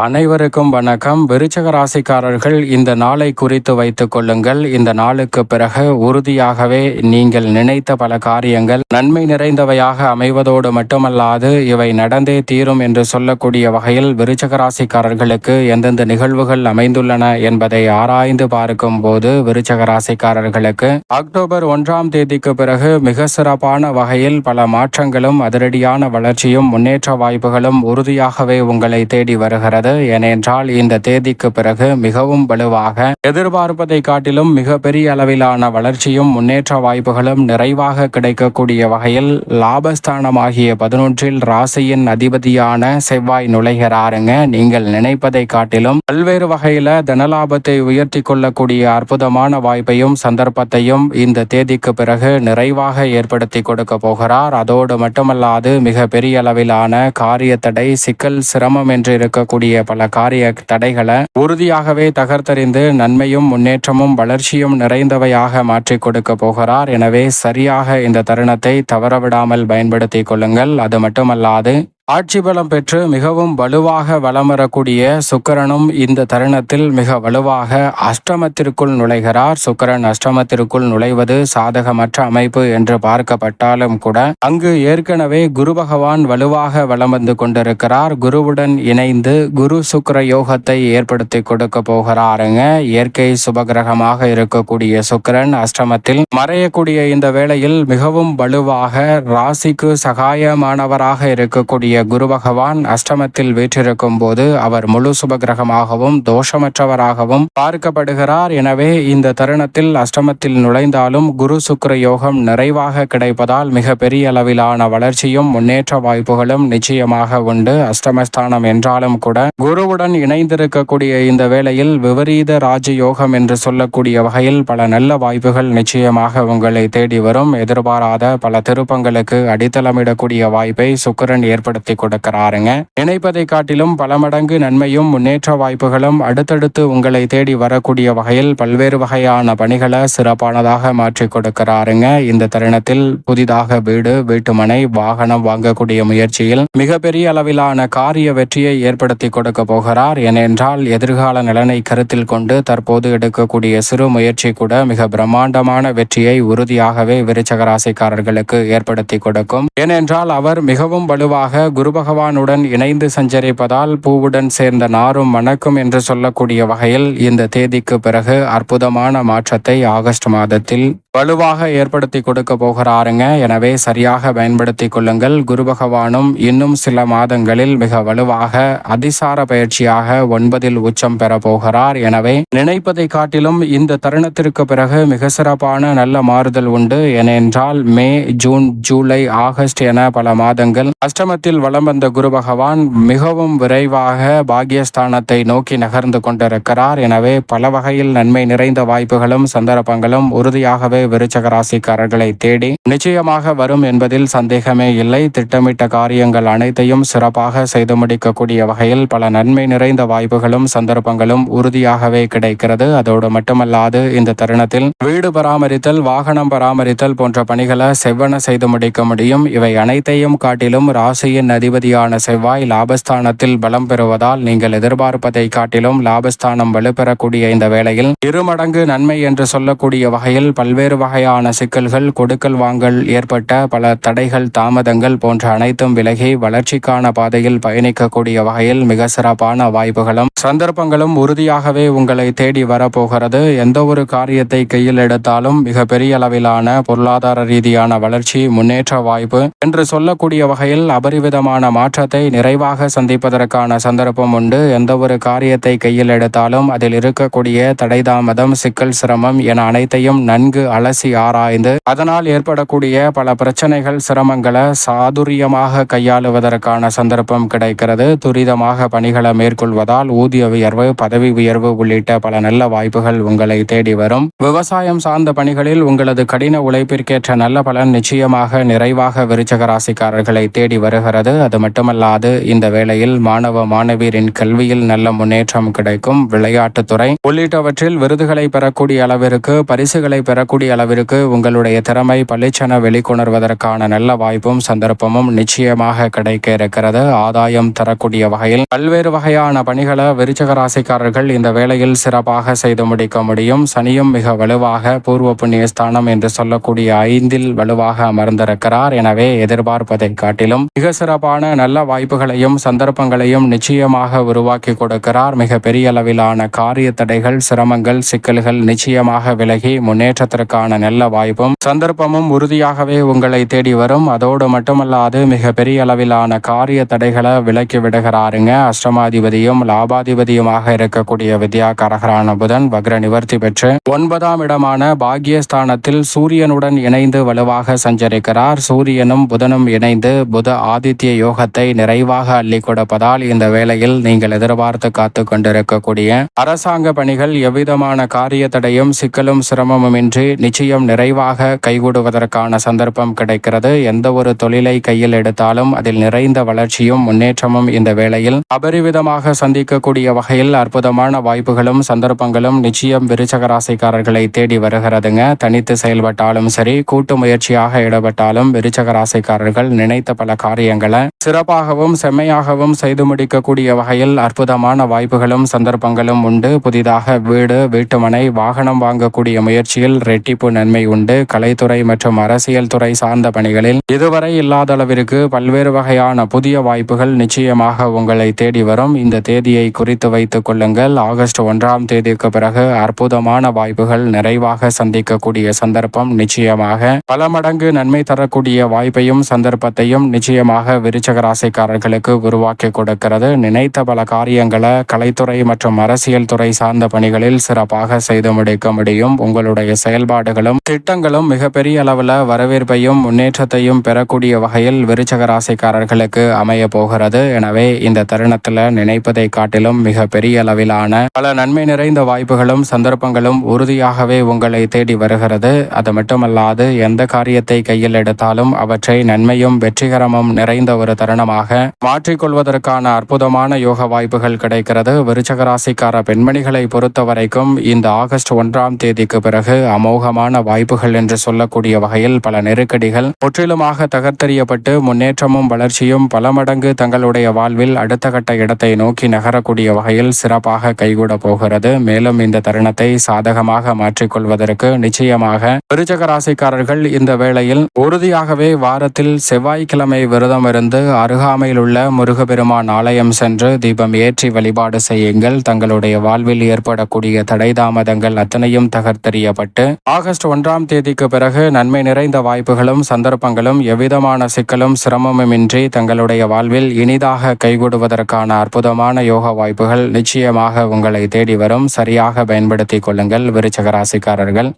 அனைவருக்கும் வணக்கம். விருச்சக ராசிக்காரர்கள் இந்த நாளை குறித்து வைத்துக் கொள்ளுங்கள். இந்த நாளுக்கு பிறகு உறுதியாகவே நீங்கள் நினைத்த பல காரியங்கள் நன்மை நிறைந்தவையாக அமைவதோடு மட்டுமல்லாது இவை நடந்தே தீரும் என்று சொல்லக்கூடிய வகையில் விருச்சக ராசிக்காரர்களுக்கு எந்தெந்த நிகழ்வுகள் அமைந்துள்ளன என்பதை ஆராய்ந்து பார்க்கும் போது விருச்சக ராசிக்காரர்களுக்கு அக்டோபர் ஒன்றாம் தேதிக்கு பிறகு மிக சிறப்பான வகையில் பல மாற்றங்களும் அதிரடியான வளர்ச்சியும் முன்னேற்ற வாய்ப்புகளும் உறுதியாகவே உங்களை தேடி வருகிறது. உள்ளது ஏனென்றால் இந்த தேதிக்கு பிறகு மிகவும் வலுவாக எதிர்பார்ப்பதை காட்டிலும் மிக பெரிய அளவிலான வளர்ச்சியும் முன்னேற்ற வாய்ப்புகளும் நிறைவாக கிடைக்கக்கூடிய வகையில் லாபஸ்தானமாகிய பதினொன்றில் ராசியின் அதிபதியான செவ்வாய் நுழைகிறாருங்க. நீங்கள் நினைப்பதை காட்டிலும் பல்வேறு வகையில தனலாபத்தை உயர்த்தி கொள்ளக்கூடிய அற்புதமான வாய்ப்பையும் சந்தர்ப்பத்தையும் இந்த தேதிக்கு பிறகு நிறைவாக ஏற்படுத்தி கொடுக்க போகிறார். அதோடு மட்டுமல்லாது மிக பெரிய அளவிலான காரியத்தடை சிக்கல் சிரமம் என்று இருக்கக்கூடிய இருக்கக்கூடிய பல காரிய தடைகளை உறுதியாகவே தகர்த்தறிந்து நன்மையும் முன்னேற்றமும் வளர்ச்சியும் நிறைந்தவையாக மாற்றிக் கொடுக்க போகிறார். எனவே சரியாக இந்த தருணத்தை தவறவிடாமல் பயன்படுத்திக் கொள்ளுங்கள். அது மட்டுமல்லாது ஆட்சி பலம் பெற்று மிகவும் வலுவாக வளமரக்கூடிய சுக்கரனும் இந்த தருணத்தில் மிக வலுவாக அஷ்டமத்திற்குள் நுழைகிறார். சுக்கரன் அஷ்டமத்திற்குள் நுழைவது சாதகமற்ற அமைப்பு என்று பார்க்கப்பட்டாலும் கூட அங்கு ஏற்கனவே குரு பகவான் வலுவாக வலம் வந்து கொண்டிருக்கிறார். குருவுடன் இணைந்து குரு சுக்கர யோகத்தை ஏற்படுத்தி கொடுக்க போகிறாருங்க. இயற்கை சுபகிரகமாக இருக்கக்கூடிய சுக்கரன் அஷ்டமத்தில் மறையக்கூடிய இந்த வேளையில் மிகவும் வலுவாக ராசிக்கு சகாயமானவராக இருக்கக்கூடிய குரு பகவான் அஷ்டமத்தில் வீற்றிருக்கும் போது அவர் முழு சுபகிரகமாகவும் தோஷமற்றவராகவும் பார்க்கப்படுகிறார். எனவே இந்த தருணத்தில் அஷ்டமத்தில் நுழைந்தாலும் குரு சுக்கர யோகம் நிறைவாக கிடைப்பதால் மிக பெரிய அளவிலான வளர்ச்சியும் முன்னேற்ற வாய்ப்புகளும் நிச்சயமாக உண்டு. அஷ்டமஸ்தானம் என்றாலும் கூட குருவுடன் இணைந்திருக்கக்கூடிய இந்த வேளையில் விபரீத ராஜயோகம் என்று சொல்லக்கூடிய வகையில் பல நல்ல வாய்ப்புகள் நிச்சயமாக உங்களை தேடி வரும். எதிர்பாராத பல திருப்பங்களுக்கு அடித்தளமிடக்கூடிய வாய்ப்பை சுக்கரன் ஏற்படுத்த நடத்தி கொடுக்கிறாருங்க. நினைப்பதை காட்டிலும் பல மடங்கு நன்மையும் முன்னேற்ற வாய்ப்புகளும் அடுத்தடுத்து உங்களை தேடி வரக்கூடிய வகையில் பல்வேறு வகையான பணிகளை சிறப்பானதாக மாற்றி கொடுக்கிறாருங்க. இந்த தருணத்தில் புதிதாக வீடு வீட்டுமனை வாகனம் வாங்கக்கூடிய முயற்சியில் மிகப்பெரிய அளவிலான காரிய வெற்றியை ஏற்படுத்தி கொடுக்க போகிறார். ஏனென்றால் எதிர்கால நலனை கருத்தில் கொண்டு தற்போது எடுக்கக்கூடிய சிறு முயற்சி கூட மிக பிரம்மாண்டமான வெற்றியை உறுதியாகவே விருச்சகராசிக்காரர்களுக்கு ஏற்படுத்தி கொடுக்கும். ஏனென்றால் அவர் மிகவும் வலுவாக குரு பகவானுடன் இணைந்து சஞ்சரிப்பதால் பூவுடன் சேர்ந்த நாரும் மணக்கும் என்று சொல்லக்கூடிய வகையில் இந்த தேதிக்கு பிறகு அற்புதமான மாற்றத்தை ஆகஸ்ட் மாதத்தில் வலுவாக ஏற்படுத்தி கொடுக்க போகிறாருங்க. எனவே சரியாக பயன்படுத்தி கொள்ளுங்கள். குரு பகவானும் இன்னும் சில மாதங்களில் மிக வலுவாக அதிசார பயிற்சியாக ஒன்பதில் உச்சம் பெற போகிறார். எனவே நினைப்பதை காட்டிலும் இந்த தருணத்திற்கு பிறகு மிக சிறப்பான நல்ல மாறுதல் உண்டு. ஏனென்றால் மே ஜூன் ஜூலை ஆகஸ்ட் என பல மாதங்கள் அஷ்டமத்தில் வலம் வந்த குரு பகவான் மிகவும் விரைவாக பாகியஸ்தானத்தை நோக்கி நகர்ந்து கொண்டிருக்கிறார். எனவே பல வகையில் நன்மை நிறைந்த வாய்ப்புகளும் சந்தர்ப்பங்களும் உறுதியாகவே விருச்சக ராசிக்காரர்களை தேடி நிச்சயமாக வரும் என்பதில் சந்தேகமே இல்லை. திட்டமிட்ட காரியங்கள் அனைத்தையும் சிறப்பாக செய்து முடிக்கக்கூடிய வகையில் பல நன்மை நிறைந்த வாய்ப்புகளும் சந்தர்ப்பங்களும் உறுதியாகவே கிடைக்கிறது. அதோடு மட்டுமல்லாது இந்த தருணத்தில் வீடு பராமரித்தல் வாகனம் பராமரித்தல் போன்ற பணிகளை செவ்வன செய்து முடிக்க முடியும். இவை அனைத்தையும் காட்டிலும் ராசியின் அதிபதியான செவ்வாய் லாபஸ்தானத்தில் பலம் பெறுவதால் நீங்கள் எதிர்பார்ப்பதை காட்டிலும் லாபஸ்தானம் வலுப்பெறக்கூடிய இந்த வேளையில் இருமடங்கு நன்மை என்று சொல்லக்கூடிய வகையில் பல்வேறு வகையான சிக்கல்கள் கொடுக்கல் வாங்கல் ஏற்பட்ட பல தடைகள் தாமதங்கள் போன்ற அனைத்தும் விலகி வளர்ச்சிக்கான பாதையில் பயணிக்கக்கூடிய வகையில் மிக சிறப்பான வாய்ப்புகளும் சந்தர்ப்பங்களும் உறுதியாகவே உங்களை தேடி வரப்போகிறது. எந்த ஒரு காரியத்தை கையில் எடுத்தாலும் மிக பெரிய அளவிலான பொருளாதார ரீதியான வளர்ச்சி முன்னேற்ற வாய்ப்பு என்று சொல்லக்கூடிய வகையில் அபரிவிதம் விதமான மாற்றத்தை நிறைவாக சந்திப்பதற்கான சந்தர்ப்பம் உண்டு. எந்த ஒரு காரியத்தை கையில் எடுத்தாலும் அதில் இருக்கக்கூடிய தடைதாமதம் சிக்கல் சிரமம் என அனைத்தையும் நன்கு அலசி ஆராய்ந்து அதனால் ஏற்படக்கூடிய பல பிரச்சனைகள் சிரமங்களை சாதுரியமாக கையாளுவதற்கான சந்தர்ப்பம் கிடைக்கிறது. துரிதமாக பணிகளை மேற்கொள்வதால் ஊதிய உயர்வு பதவி உயர்வு உள்ளிட்ட பல நல்ல வாய்ப்புகள் உங்களை தேடி வரும். விவசாயம் சார்ந்த பணிகளில் உங்களது கடின உழைப்பிற்கேற்ற நல்ல பலன் நிச்சயமாக நிறைவாக விருச்சக ராசிக்காரர்களை தேடி வருகிறது. இருக்கிறது அது மட்டுமல்லாது இந்த வேளையில் மாணவ மாணவியரின் கல்வியில் நல்ல முன்னேற்றம் கிடைக்கும். விளையாட்டுத்துறை உள்ளிட்டவற்றில் விருதுகளை பெறக்கூடிய அளவிற்கு பரிசுகளை பெறக்கூடிய அளவிற்கு உங்களுடைய திறமை பளிச்சென வெளிக்கொணர்வதற்கான நல்ல வாய்ப்பும் சந்தர்ப்பமும் நிச்சயமாக கிடைக்க இருக்கிறது. ஆதாயம் தரக்கூடிய வகையில் பல்வேறு வகையான பணிகளை விருச்சக ராசிக்காரர்கள் இந்த வேளையில் சிறப்பாக செய்து முடிக்க முடியும். சனியும் மிக வலுவாக பூர்வ புண்ணிய ஸ்தானம் என்று சொல்லக்கூடிய ஐந்தில் வலுவாக அமர்ந்திருக்கிறார். எனவே எதிர்பார்ப்பதை காட்டிலும் மிக சிறப்பு சிறப்பான நல்ல வாய்ப்புகளையும் சந்தர்ப்பங்களையும் நிச்சயமாக உருவாக்கி கொடுக்கிறார். மிக பெரிய அளவிலான காரிய தடைகள் சிரமங்கள் சிக்கல்கள் நிச்சயமாக விலகி முன்னேற்றத்திற்கான நல்ல வாய்ப்பும் சந்தர்ப்பமும் உறுதியாகவே உங்களை தேடி வரும். அதோடு மட்டுமல்லாது மிக பெரிய அளவிலான காரிய தடைகளை விலக்கி விடுகிறாருங்க. அஷ்டமாதிபதியும் லாபாதிபதியுமாக இருக்கக்கூடிய வித்யா கரகரான புதன் வக்ர நிவர்த்தி பெற்று ஒன்பதாம் இடமான பாக்யஸ்தானத்தில் சூரியனுடன் இணைந்து வலுவாக சஞ்சரிக்கிறார். சூரியனும் புதனும் இணைந்து புத ஆதித்ய யோகத்தை நிறைவாக அள்ளி கொடுப்பதால் இந்த வேளையில் நீங்கள் எதிர்பார்த்து காத்து கொண்டிருக்கக்கூடிய அரசாங்க பணிகள் எவ்விதமான காரிய தடையும் சிக்கலும் சிரமமுமின்றி நிச்சயம் நிறைவாக கைகூடுவதற்கான சந்தர்ப்பம் கிடைக்கிறது. எந்த ஒரு தொழிலை கையில் எடுத்தாலும் அதில் நிறைந்த வளர்ச்சியும் முன்னேற்றமும் இந்த வேளையில் அபரிவிதமாக சந்திக்கக்கூடிய வகையில் அற்புதமான வாய்ப்புகளும் சந்தர்ப்பங்களும் நிச்சயம் விருச்சகராசிக்காரர்களை தேடி வருகிறதுங்க. தனித்து செயல்பட்டாலும் சரி கூட்டு முயற்சியாக ஈடுபட்டாலும் விருச்சகராசிக்காரர்கள் நினைத்த பல காரியங்களை சிறப்பாகவும் செம்மையாகவும் செய்து முடிக்கக்கூடிய வகையில் அற்புதமான வாய்ப்புகளும் சந்தர்ப்பங்களும் உண்டு. புதிதாக வீடு வீட்டுமனை வாகனம் வாங்கக்கூடிய முயற்சியில் ரெட்டிப்பு நன்மை உண்டு. கலைத்துறை மற்றும் அரசியல் துறை சார்ந்த பணிகளில் இதுவரை இல்லாத அளவிற்கு பல்வேறு வகையான புதிய வாய்ப்புகள் நிச்சயமாக உங்களை தேடி வரும். இந்த தேதியை குறித்து வைத்துக் கொள்ளுங்கள். ஆகஸ்ட் ஒன்றாம் தேதிக்கு பிறகு அற்புதமான வாய்ப்புகள் நிறைவாக சந்திக்கக்கூடிய சந்தர்ப்பம் நிச்சயமாக. பல மடங்கு நன்மை தரக்கூடிய வாய்ப்பையும் சந்தர்ப்பத்தையும் நிச்சயமாக விருச்சக ராசிக்காரர்களுக்கு உருவாக்கி கொடுக்கிறது. நினைத்த பல காரியங்களை கலைத்துறை மற்றும் அரசியல் துறை சார்ந்த பணிகளில் சிறப்பாக செய்து முடிக்க முடியும். உங்களுடைய செயல்பாடுகளும் திட்டங்களும் மிகப்பெரிய அளவில் வரவேற்பையும் முன்னேற்றத்தையும் பெறக்கூடிய வகையில் விருச்சக ராசிக்காரர்களுக்கு அமைய போகிறது. எனவே இந்த தருணத்தில் நினைப்பதை காட்டிலும் மிக பெரிய அளவிலான பல நன்மை நிறைந்த வாய்ப்புகளும் சந்தர்ப்பங்களும் உறுதியாகவே உங்களை தேடி வருகிறது. அது மட்டுமல்லாது எந்த காரியத்தை கையில் எடுத்தாலும் அவற்றை நன்மையும் வெற்றிகரமும் நிறைந்த ஒரு தருணமாக மாற்றிக்கொள்வதற்கான அற்புதமான யோக வாய்ப்புகள் கிடைக்கிறது. விருச்சக ராசிக்கார பெண்மணிகளை பொறுத்த வரைக்கும் இந்த ஆகஸ்ட் ஒன்றாம் தேதிக்கு பிறகு அமோகமான வாய்ப்புகள் என்று சொல்லக்கூடிய வகையில் பல நெருக்கடிகள் முற்றிலுமாக தகர்த்தெறியப்பட்டு முன்னேற்றமும் வளர்ச்சியும் பல மடங்கு தங்களுடைய வாழ்வில் அடுத்த கட்ட இடத்தை நோக்கி நகரக்கூடிய வகையில் சிறப்பாக கைகூட போகிறது. மேலும் இந்த தருணத்தை சாதகமாக மாற்றிக்கொள்வதற்கு நிச்சயமாக விருச்சக ராசிக்காரர்கள் இந்த வேளையில் உறுதியாகவே வாரத்தில் செவ்வாய்க்கிழமை விரதம் இருந்து அருகாமையில் உள்ள முருகபெருமான் ஆலயம் சென்று தீபம் ஏற்றி வழிபாடு செய்யுங்கள். தங்களுடைய வாழ்வில் ஏற்படக்கூடிய தடை தாமதங்கள் அத்தனையும் தகர்த்தெறியப்பட்டு ஆகஸ்ட் ஒன்றாம் தேதிக்கு பிறகு நன்மை நிறைந்த வாய்ப்புகளும் சந்தர்ப்பங்களும் எவ்விதமான சிக்கலும் சிரமமுமின்றி தங்களுடைய வாழ்வில் இனிதாக கைகூடுவதற்கான அற்புதமான யோக வாய்ப்புகள் நிச்சயமாக உங்களை தேடி வரும். சரியாக பயன்படுத்திக் கொள்ளுங்கள் விருச்சகராசிக்காரர்கள்